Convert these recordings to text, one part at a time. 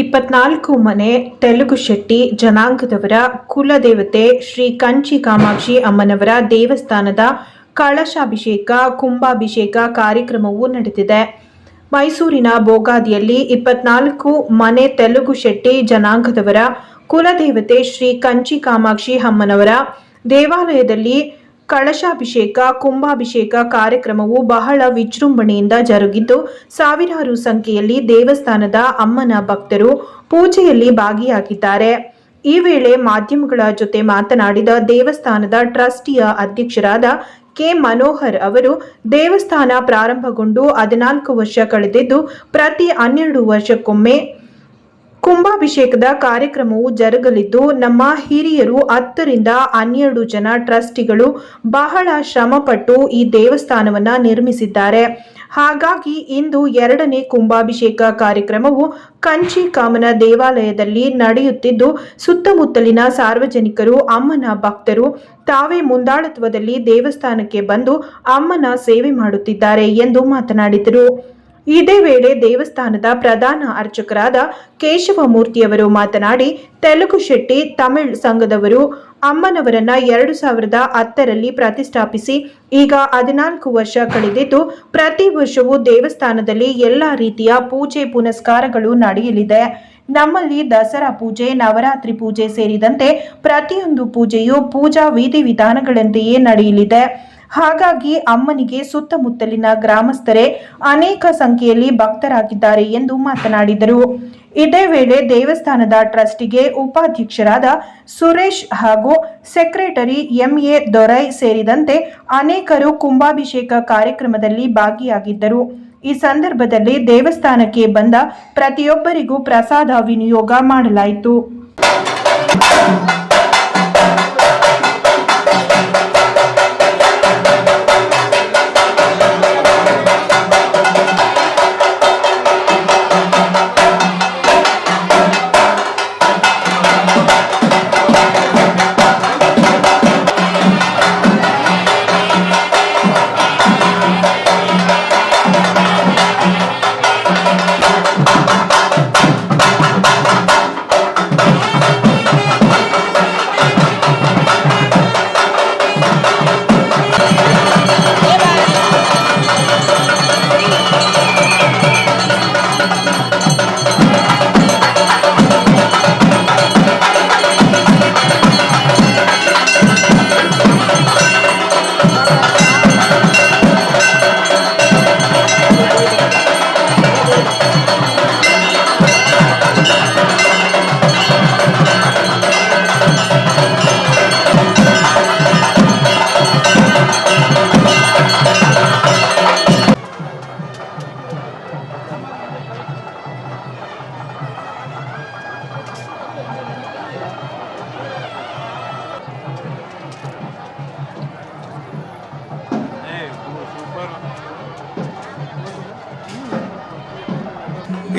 ಇಪ್ಪತ್ನಾಲ್ಕು ಮನೆ ತೆಲುಗು ಶೆಟ್ಟಿ ಜನಾಂಗದವರ ಕುಲದೇವತೆ ಶ್ರೀ ಕಂಚಿ ಕಾಮಾಕ್ಷಿ ಅಮ್ಮನವರ ದೇವಸ್ಥಾನದ ಕಳಶಾಭಿಷೇಕ, ಕುಂಭಾಭಿಷೇಕ ಕಾರ್ಯಕ್ರಮವು ನಡೆದಿದೆ. ಮೈಸೂರಿನ ಬೋಗಾದಿಯಲ್ಲಿ ಇಪ್ಪತ್ನಾಲ್ಕು ಮನೆ ತೆಲುಗು ಶೆಟ್ಟಿ ಜನಾಂಗದವರ ಕುಲದೇವತೆ ಶ್ರೀ ಕಂಚಿ ಕಾಮಾಕ್ಷಿ ಅಮ್ಮನವರ ದೇವಾಲಯದಲ್ಲಿ ಕಳಶಾಭಿಷೇಕ, ಕುಂಭಾಭಿಷೇಕ ಕಾರ್ಯಕ್ರಮವು ಬಹಳ ವಿಜೃಂಭಣೆಯಿಂದ ಜರುಗಿದ್ದು, ಸಾವಿರಾರು ಸಂಖ್ಯೆಯಲ್ಲಿ ದೇವಸ್ಥಾನದ ಅಮ್ಮನ ಭಕ್ತರು ಪೂಜೆಯಲ್ಲಿ ಭಾಗಿಯಾಗಿದ್ದಾರೆ. ಈ ವೇಳೆ ಮಾಧ್ಯಮಗಳ ಜೊತೆ ಮಾತನಾಡಿದ ದೇವಸ್ಥಾನದ ಟ್ರಸ್ಟಿಯ ಅಧ್ಯಕ್ಷರಾದ ಕೆ. ಮನೋಹರ್ ಅವರು, ದೇವಸ್ಥಾನ ಪ್ರಾರಂಭಗೊಂಡು ಹದಿನಾಲ್ಕು ವರ್ಷ ಕಳೆದಿದ್ದು, ಪ್ರತಿ ಹನ್ನೆರಡು ವರ್ಷಕ್ಕೊಮ್ಮೆ ಕುಂಭಾಭಿಷೇಕದ ಕಾರ್ಯಕ್ರಮವು ಜರುಗಲಿದ್ದು, ನಮ್ಮ ಹಿರಿಯರು ಹತ್ತರಿಂದ ಹನ್ನೆರಡು ಜನ ಟ್ರಸ್ಟಿಗಳು ಬಹಳ ಶ್ರಮಪಟ್ಟು ಈ ದೇವಸ್ಥಾನವನ್ನ ನಿರ್ಮಿಸಿದ್ದಾರೆ. ಹಾಗಾಗಿ ಇಂದು ಎರಡನೇ ಕುಂಭಾಭಿಷೇಕ ಕಾರ್ಯಕ್ರಮವು ಕಂಚಿ ಕಾಮನ ದೇವಾಲಯದಲ್ಲಿ ನಡೆಯುತ್ತಿದ್ದು, ಸುತ್ತಮುತ್ತಲಿನ ಸಾರ್ವಜನಿಕರು, ಅಮ್ಮನ ಭಕ್ತರು ತಾವೇ ಮುಂದಾಳತ್ವದಲ್ಲಿ ದೇವಸ್ಥಾನಕ್ಕೆ ಬಂದು ಅಮ್ಮನ ಸೇವೆ ಮಾಡುತ್ತಿದ್ದಾರೆ ಎಂದು ಮಾತನಾಡಿದರು. ಇದೇ ವೇಳೆ ದೇವಸ್ಥಾನದ ಪ್ರಧಾನ ಅರ್ಚಕರಾದ ಕೇಶವಮೂರ್ತಿಯವರು ಮಾತನಾಡಿ, ತೆಲುಗು ಶೆಟ್ಟಿ ತಮಿಳ್ ಸಂಘದವರು ಅಮ್ಮನವರನ್ನ ಎರಡು ಸಾವಿರದ ಹತ್ತರಲ್ಲಿ ಪ್ರತಿಷ್ಠಾಪಿಸಿ, ಈಗ ಹದಿನಾಲ್ಕು ವರ್ಷ ಕಳೆದಿದ್ದು, ಪ್ರತಿ ವರ್ಷವೂ ದೇವಸ್ಥಾನದಲ್ಲಿ ಎಲ್ಲ ರೀತಿಯ ಪೂಜೆ ಪುನಸ್ಕಾರಗಳು ನಡೆಯಲಿದೆ. ನಮ್ಮಲ್ಲಿ ದಸರಾ ಪೂಜೆ, ನವರಾತ್ರಿ ಪೂಜೆ ಸೇರಿದಂತೆ ಪ್ರತಿಯೊಂದು ಪೂಜೆಯು ಪೂಜಾ ವಿಧಿವಿಧಾನಗಳಂತೆಯೇ ನಡೆಯಲಿದೆ. ಹಾಗಾಗಿ ಅಮ್ಮನಿಗೆ ಸುತ್ತಮುತ್ತಲಿನ ಗ್ರಾಮಸ್ಥರೇ ಅನೇಕ ಸಂಖ್ಯೆಯಲ್ಲಿ ಭಕ್ತರಾಗಿದ್ದಾರೆ ಎಂದು ಮಾತನಾಡಿದರು. ಇದೇ ವೇಳೆ ದೇವಸ್ಥಾನದ ಟ್ರಸ್ಟಿಗೆ ಉಪಾಧ್ಯಕ್ಷರಾದ ಸುರೇಶ್ ಹಾಗೂ ಸೆಕ್ರೆಟರಿ ಎಂಎ ದೊರೈ ಸೇರಿದಂತೆ ಅನೇಕರು ಕುಂಭಾಭಿಷೇಕ ಕಾರ್ಯಕ್ರಮದಲ್ಲಿ ಭಾಗಿಯಾಗಿದ್ದರು. ಈ ಸಂದರ್ಭದಲ್ಲಿ ದೇವಸ್ಥಾನಕ್ಕೆ ಬಂದ ಪ್ರತಿಯೊಬ್ಬರಿಗೂ ಪ್ರಸಾದ ವಿನಿಯೋಗ ಮಾಡಲಾಯಿತು.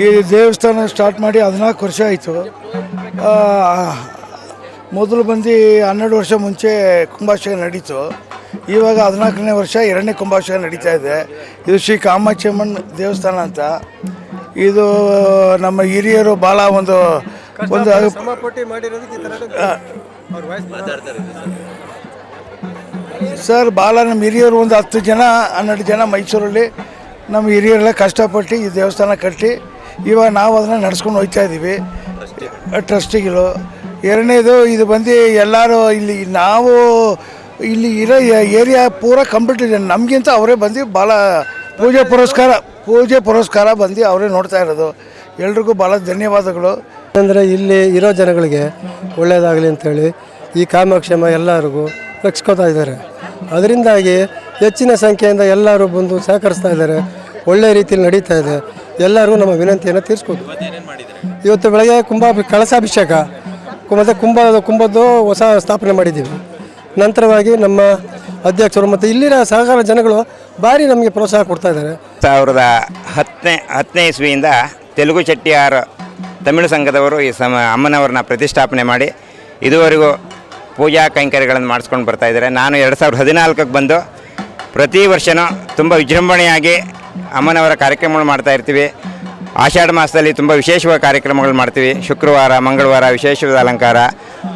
ಈ ದೇವಸ್ಥಾನ ಸ್ಟಾರ್ಟ್ ಮಾಡಿ ಹದಿನಾಲ್ಕು ವರ್ಷ ಆಯಿತು. ಮೊದಲು ಬಂದು ಹನ್ನೆರಡು ವರ್ಷ ಮುಂಚೆ ಕುಂಭಾಭಿಷೇಕ ನಡೀತು. ಇವಾಗ ಹದಿನಾಲ್ಕನೇ ವರ್ಷ ಎರಡನೇ ಕುಂಭಾಭಿಷೇಕ ನಡೀತಾ ಇದೆ. ಇದು ಶ್ರೀ ಕಾಮಾಕ್ಷಿ ದೇವಸ್ಥಾನ ಅಂತ. ಇದು ನಮ್ಮ ಹಿರಿಯರು ಭಾಳ ಒಂದು ಒಂದು ಸರ್. ಭಾಳ ನಮ್ಮ ಹಿರಿಯರು ಒಂದು ಹತ್ತು ಜನ ಹನ್ನೆರಡು ಜನ ಮೈಸೂರಲ್ಲಿ ನಮ್ಮ ಹಿರಿಯರೆಲ್ಲ ಕಷ್ಟಪಟ್ಟು ಈ ದೇವಸ್ಥಾನ ಕಟ್ಟಿ ಇವಾಗ ನಾವು ಅದನ್ನ ನಡೆಸ್ಕೊಂಡು ಹೋಗ್ತಾ ಇದ್ದೀವಿ ಟ್ರಸ್ಟಿಗಳು. ಎರಡನೇದು ಇದು ಬಂದು ಎಲ್ಲರೂ ಇಲ್ಲಿ ನಾವು ಇಲ್ಲಿ ಇರೋ ಏರಿಯಾ ಪೂರ ಕಂಪ್ಲೀಟ್ ಇದೆ. ನಮಗಿಂತ ಅವರೇ ಬಂದು ಭಾಳ ಪೂಜೆ ಪುರಸ್ಕಾರ ಪೂಜೆ ಪುರಸ್ಕಾರ ಬಂದು ಅವರೇ ನೋಡ್ತಾ ಇರೋದು. ಎಲ್ರಿಗೂ ಭಾಳ ಧನ್ಯವಾದಗಳು. ಅಂದರೆ ಇಲ್ಲಿ ಇರೋ ಜನಗಳಿಗೆ ಒಳ್ಳೆಯದಾಗಲಿ ಅಂತೇಳಿ ಈ ಕಾಮಕ್ಷೇಮ ಎಲ್ಲರಿಗೂ ರಕ್ಷಿಸ್ಕೋತಾ ಇದ್ದಾರೆ. ಅದರಿಂದಾಗಿ ಹೆಚ್ಚಿನ ಸಂಖ್ಯೆಯಿಂದ ಎಲ್ಲರೂ ಬಂದು ಸಹಕರಿಸ್ತಾ ಇದ್ದಾರೆ. ಒಳ್ಳೆ ರೀತಿಯಲ್ಲಿ ನಡೀತಾ ಇದೆ. ಎಲ್ಲರಿಗೂ ನಮ್ಮ ವಿನಂತಿಯನ್ನು ತೀರಿಸ್ಬೋದು ಇವತ್ತು ಬೆಳಗ್ಗೆ ಕುಂಭ ಕಳಸಾಭಿಷೇಕ ಮತ್ತು ಕುಂಭ, ಕುಂಭದ್ದು ಹೊಸ ಸ್ಥಾಪನೆ ಮಾಡಿದ್ದೀವಿ. ನಂತರವಾಗಿ ನಮ್ಮ ಅಧ್ಯಕ್ಷರು ಮತ್ತು ಇಲ್ಲಿನ ಸಹಕಾರ ಜನಗಳು ಭಾರಿ ನಮಗೆ ಪ್ರೋತ್ಸಾಹ ಕೊಡ್ತಾ ಇದ್ದಾರೆ. ಸಾವಿರದ ಹತ್ತನೇ ಹತ್ತನೇ ಇಸ್ವಿಯಿಂದ ತೆಲುಗು ಚೆಟ್ಟಿಯಾರ್ ತಮಿಳು ಸಂಘದವರು ಈ ಸಮ, ಅಮ್ಮನವ್ರನ್ನ ಪ್ರತಿಷ್ಠಾಪನೆ ಮಾಡಿ ಇದುವರೆಗೂ ಪೂಜಾ ಕೈಂಕರ್ಯಗಳನ್ನು ಮಾಡಿಸ್ಕೊಂಡು ಬರ್ತಾ ಇದ್ದಾರೆ. ನಾನು ಎರಡು ಸಾವಿರದ ಹದಿನಾಲ್ಕಕ್ಕೆ ಬಂದು ಪ್ರತಿ ವರ್ಷವೂ ತುಂಬ ವಿಜೃಂಭಣೆಯಾಗಿ ಅಮ್ಮನವರ ಕಾರ್ಯಕ್ರಮಗಳು ಮಾಡ್ತಾ ಇರ್ತೀವಿ. ಆಷಾಢ ಮಾಸದಲ್ಲಿ ತುಂಬ ವಿಶೇಷವಾದ ಕಾರ್ಯಕ್ರಮಗಳು ಮಾಡ್ತೀವಿ. ಶುಕ್ರವಾರ, ಮಂಗಳವಾರ ವಿಶೇಷವಾದ ಅಲಂಕಾರ,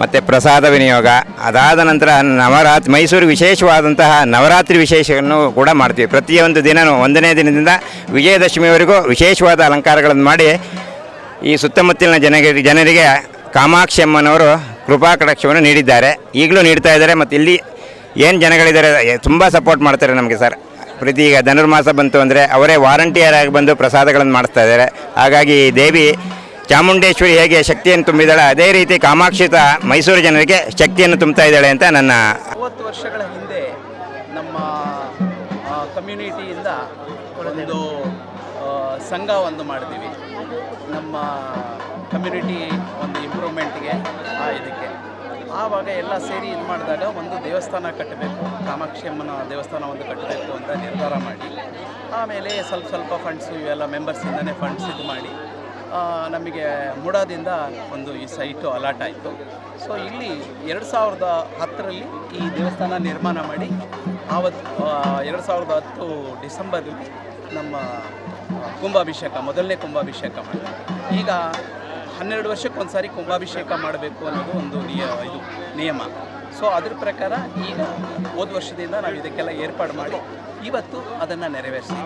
ಮತ್ತು ಪ್ರಸಾದ ವಿನಿಯೋಗ. ಅದಾದ ನಂತರ ನವರಾತ್ರಿ ಮೈಸೂರು ವಿಶೇಷವಾದಂತಹ ನವರಾತ್ರಿ ವಿಶೇಷವನ್ನು ಕೂಡ ಮಾಡ್ತೀವಿ. ಪ್ರತಿಯೊಂದು ದಿನವೂ ಒಂದನೇ ದಿನದಿಂದ ವಿಜಯದಶಮಿವರೆಗೂ ವಿಶೇಷವಾದ ಅಲಂಕಾರಗಳನ್ನು ಮಾಡಿ ಈ ಸುತ್ತಮುತ್ತಲಿನ ಜನರಿಗೆ ಜನರಿಗೆ ಕಾಮಾಕ್ಷಿ ಅಮ್ಮನವರು ಕೃಪಾ ಕಟಾಕ್ಷವನ್ನು ನೀಡಿದ್ದಾರೆ. ಈಗಲೂ ನೀಡ್ತಾ ಇದ್ದಾರೆ. ಮತ್ತು ಇಲ್ಲಿ ಏನು ಜನಗಳಿದ್ದಾರೆ, ತುಂಬ ಸಪೋರ್ಟ್ ಮಾಡ್ತಾರೆ ನಮಗೆ ಸರ್. ಪ್ರತಿ ಈಗ ಧನುರ್ಮಾಸ ಬಂತು ಅಂದರೆ ಅವರೇ ವಾರಂಟಿಯರ್ ಆಗಿ ಬಂದು ಪ್ರಸಾದಗಳನ್ನು ಮಾಡಿಸ್ತಾ ಇದ್ದಾರೆ. ಹಾಗಾಗಿ ದೇವಿ ಚಾಮುಂಡೇಶ್ವರಿ ಹೇಗೆ ಶಕ್ತಿಯನ್ನು ತುಂಬಿದ್ದಾಳೆ ಅದೇ ರೀತಿ ಕಾಮಾಕ್ಷಿತ ಮೈಸೂರು ಜನರಿಗೆ ಶಕ್ತಿಯನ್ನು ತುಂಬ್ತಾ ಇದ್ದಾಳೆ ಅಂತ ನನ್ನ ಮೂವತ್ತು ವರ್ಷಗಳ ಹಿಂದೆ ನಮ್ಮ ಕಮ್ಯುನಿಟಿಯಿಂದ ಒಂದು ಸಂಘ ಒಂದು ಮಾಡಿದ್ದೀವಿ. ನಮ್ಮ ಕಮ್ಯುನಿಟಿ ಒಂದು ಇಂಪ್ರೂವ್ಮೆಂಟ್ಗೆ ಇದಕ್ಕೆ. ಆವಾಗ ಎಲ್ಲ ಸೇರಿ ಇದು ಮಾಡಿದಾಗ ಒಂದು ದೇವಸ್ಥಾನ ಕಟ್ಟಬೇಕು ಕಾಮಾಕ್ಷಿ ಅಮ್ಮನ ದೇವಸ್ಥಾನ ಒಂದು ಕಟ್ಟಬೇಕು ಅಂತ ನಿರ್ಧಾರ ಮಾಡಿ, ಆಮೇಲೆ ಸ್ವಲ್ಪ ಸ್ವಲ್ಪ ಫಂಡ್ಸು ಇವೆಲ್ಲ ಮೆಂಬರ್ಸಿಂದನೇ ಫಂಡ್ಸ್ ಇದು ಮಾಡಿ ನಮಗೆ ಮುಡಾದಿಂದ ಒಂದು ಈ ಸೈಟು ಅಲಾಟ್ ಆಯಿತು. ಸೊ ಇಲ್ಲಿ ಎರಡು ಸಾವಿರದ ಹತ್ತರಲ್ಲಿ ಈ ದೇವಸ್ಥಾನ ನಿರ್ಮಾಣ ಮಾಡಿ ಆವತ್ತು ಎರಡು ಸಾವಿರದ ಹತ್ತು ಡಿಸೆಂಬರ್ ನಮ್ಮ ಕುಂಭಾಭಿಷೇಕ, ಮೊದಲನೇ ಕುಂಭಾಭಿಷೇಕ ಮಾಡಿ ಈಗ ಹನ್ನೆರಡು ವರ್ಷಕ್ಕೆ ಒಂದು ಸಾರಿ ಕುಂಭಾಭಿಷೇಕ ಮಾಡಬೇಕು ಅನ್ನೋದು ಒಂದು ನಿಯ ಇದು ನಿಯಮ. ಸೊ ಅದ್ರ ಪ್ರಕಾರ ಈಗ ಹೋದ ವರ್ಷದಿಂದ ನಾವು ಇದಕ್ಕೆಲ್ಲ ಏರ್ಪಾಡು ಮಾಡಿ ಇವತ್ತು ಅದನ್ನು ನೆರವೇರಿಸಿ.